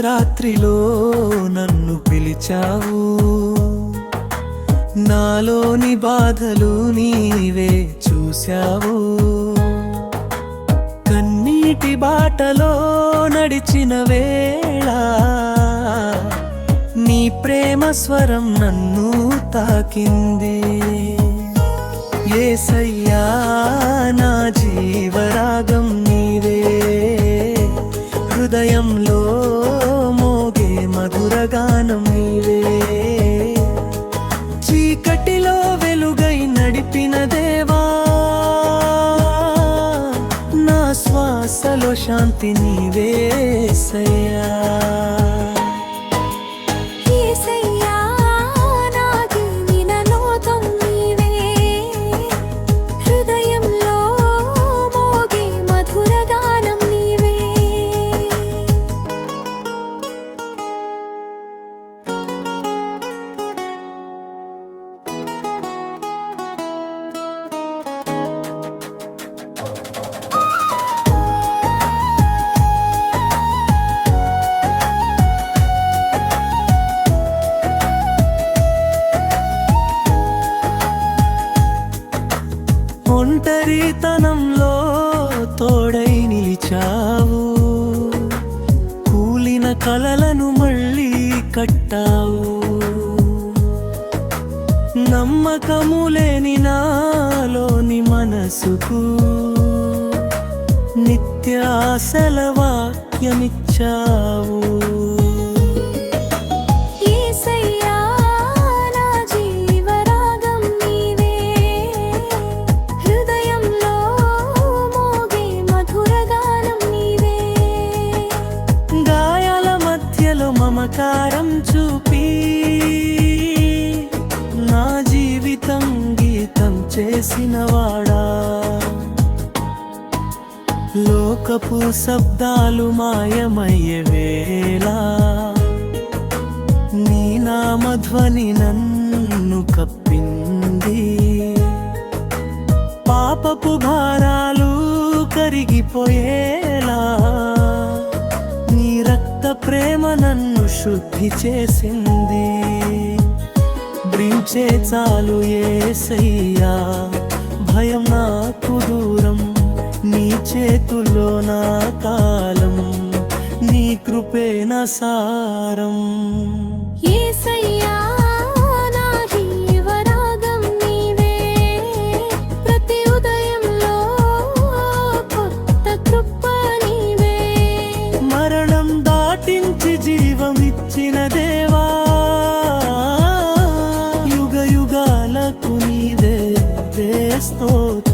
రాత్రిలో నన్ను పిలిచావు. నాలోని బాధలు నీవే చూశావు. కన్నీటి బాటలో నడిచిన వేళ నీ ప్రేమ స్వరం నన్ను తాకింది. ఏసయ్యా నా జీవరాగం నీవే. హృదయం శ్వాసలో శాంతి నీవే ఒంటరితనంలో తోడై నిలిచావు. కూలిన కలలను మళ్ళీ కట్టావు. నమ్మకము లేని నాలోని మనసుకు నిత్య వాక్యమిచ్చావు. మమకారం చూపి నా జీవితం గీతం చేసినవాడా లోకపు శబ్దాలు మాయమయ్యే వేళ నీ నామధ్వని నన్ను కప్పింది. పాపపు భారాలు కరిగిపోయేలా నీ రక్త ప్రేమ నన్ను శుద్ధి చేసింది. బ్రించే చాలు ఏసయ్యా భయం నాకు దూరం నీ చేతుల్లో నా కాలం నీ కృపే నా సారం. eres